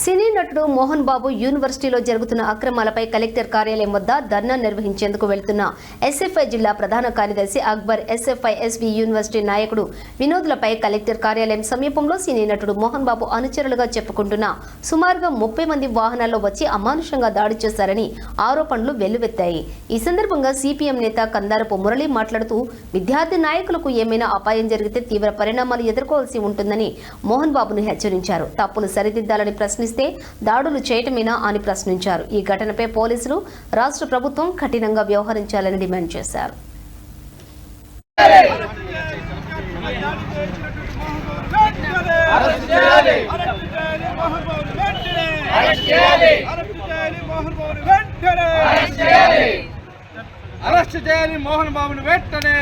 సినీ నటుడు మోహన్ బాబు యూనివర్సిటీలో జరుగుతున్న అక్రమాలపై కలెక్టర్ కార్యాలయం వద్ద ధర్నా నిర్వహించేందుకు వెళ్తున్న ఎస్ఎఫ్ఐ జిల్లా ప్రధాన కార్యదర్శి అక్బర్ ఎస్ఎఫ్ఐ ఎస్వి యూనివర్సిటీ నాయకుడు వినోద్లపై కలెక్టర్ కార్యాలయం సమీపంలో సినీ నటుడు మోహన్ బాబు అనుచరులుగా చెప్పుకుంటున్న సుమారుగా ముప్పై మంది వాహనాల్లో వచ్చి అమానుషంగా దాడి చేశారని ఆరోపణలు వెల్లువెత్తాయి. ఈ సందర్భంగా సిపిఎం నేత కందారపు మురళి మాట్లాడుతూ విద్యార్థి నాయకులకు ఏమైనా అపాయం జరిగితే తీవ్ర పరిణామాలు ఎదుర్కోవాల్సి ఉంటుందని మోహన్ బాబును హెచ్చరించారు. తప్పులు సరిదిద్దాలని కనిపిస్తే దాడులు చేయటమేనా అని ప్రశ్నించారు. ఈ ఘటనపై పోలీసులు రాష్ట్ర ప్రభుత్వం కఠినంగా వ్యవహరించాలని డిమాండ్ చేశారు. అరెస్ట్ చేయాలి మోహన్ బాబుని వెంటనే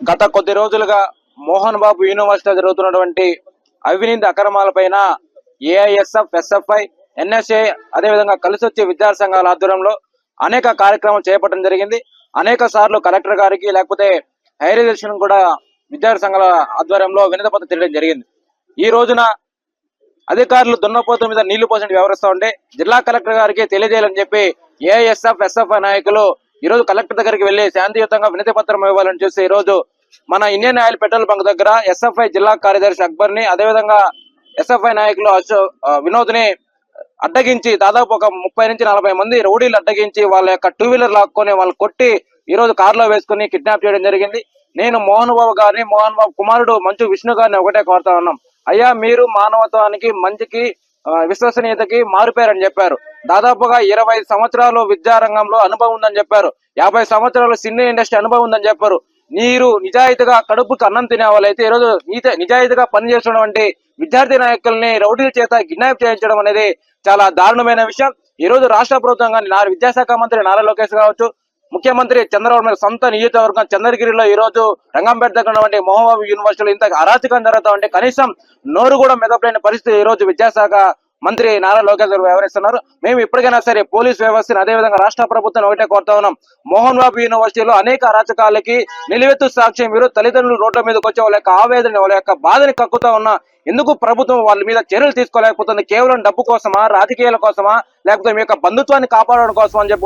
గత కొద్ది రోజులుగా మోహన్ బాబు యూనివర్సిటీలో జరుగుతున్నటువంటి అవినీతి అక్రమాలపైన ఏఐఎస్ఎఫ్ ఎస్ఎఫ్ఐ ఎన్ఎస్ఏ అదేవిధంగా కలిసి వచ్చే విద్యార్థి సంఘాల ఆధ్వర్యంలో అనేక కార్యక్రమాలు చేపట్టడం జరిగింది. అనేక సార్లు కలెక్టర్ గారికి లేకపోతే హైర్ ఎడ్యుకేషన్ కూడా విద్యార్థి సంఘాల ఆధ్వర్యంలో వినతిపత్రం తెలియడం జరిగింది. ఈ రోజున అధికారులు దున్నపోతు మీద నీళ్ళు పోసినట్టు వ్యవహరిస్తూ ఉంటే జిల్లా కలెక్టర్ గారికి తెలియజేయాలని చెప్పి ఏఐఎస్ఎఫ్ ఎస్ఎఫ్ఐ నాయకులు ఈ రోజు కలెక్టర్ దగ్గరికి వెళ్ళి శాంతియుతంగా వినతి పత్రం ఇవ్వాలని చూసి ఈ రోజు మన ఇండియన్ ఆయిల్ పెట్రోల్ బంక్ దగ్గర ఎస్ఎఫ్ఐ జిల్లా కార్యదర్శి అక్బర్ని అదేవిధంగా ఎస్ఎఫ్ఐ నాయకులు అశో వినోద్ని అడ్డగించి దాదాపు ఒక ముప్పై నుంచి నలభై మంది రౌడీలు అడ్డగించి వాళ్ళ యొక్క టూ వీలర్ లాక్కొని వాళ్ళు కొట్టి ఈ రోజు కారులో వేసుకుని కిడ్నాప్ చేయడం జరిగింది. నేను మోహన్ బాబు గారిని మోహన్ బాబు కుమారుడు మంచు విష్ణు గారిని ఒకటే కోరుతా ఉన్నాం. అయ్యా మీరు మానవత్వానికి మంచికి విశ్వసనీయతకి మారిపోయారని చెప్పారు. దాదాపుగా ఇరవై సంవత్సరాలు విద్యారంగంలో అనుభవం ఉందని చెప్పారు. యాభై సంవత్సరాలు సినీ ఇండస్ట్రీ అనుభవం ఉందని చెప్పారు. మీరు నిజాయితీగా కడుపుకు అన్నం తినే వాళ్ళైతే ఈరోజు నీత నిజాయితీగా పనిచేస్తున్నటువంటి విద్యార్థి నాయకుల్ని రౌడీల చేత కిడ్నాప్ చేయించడం అనేది చాలా దారుణమైన విషయం. ఈ రోజు రాష్ట్ర ప్రభుత్వం కానీ నారా విద్యాశాఖ మంత్రి నారా లోకేష్ కావచ్చు ముఖ్యమంత్రి చంద్రబాబు నాయుడు సొంత నియోజకవర్గం చంద్రగిరిలో ఈ రోజు రంగంపేట దగ్గర ఉన్నటువంటి మోహబాబు యూనివర్సిటీలో ఇంత అరాచకం జరుగుతా ఉంటే కనీసం నోరు కూడా మెదపలేని పరిస్థితి ఈ రోజు విద్యాశాఖ మంత్రి నారా లోకేష్ గారు వ్యవహరిస్తున్నారు. మేము ఇప్పటికైనా సరే పోలీస్ వ్యవస్థను అదేవిధంగా రాష్ట్ర ప్రభుత్వం ఒకటే కోరుతా ఉన్నాం. మోహన్ బాబు యూనివర్సిటీలో అనేక అరాచకాలకి నిలువెత్తు సాక్ష్యం మీరు తల్లిదండ్రులు రోడ్ల మీదకి వచ్చే వాళ్ళ యొక్క ఆవేదన వాళ్ళ యొక్క బాధని కక్కుతా ఉన్నా ఎందుకు ప్రభుత్వం వాళ్ళ మీద చర్యలు తీసుకోలేకపోతుంది? కేవలం డబ్బు కోసమా? రాజకీయాల కోసమా? లేకపోతే మీ యొక్క బంధుత్వాన్ని కాపాడడం కోసం అని చెప్పి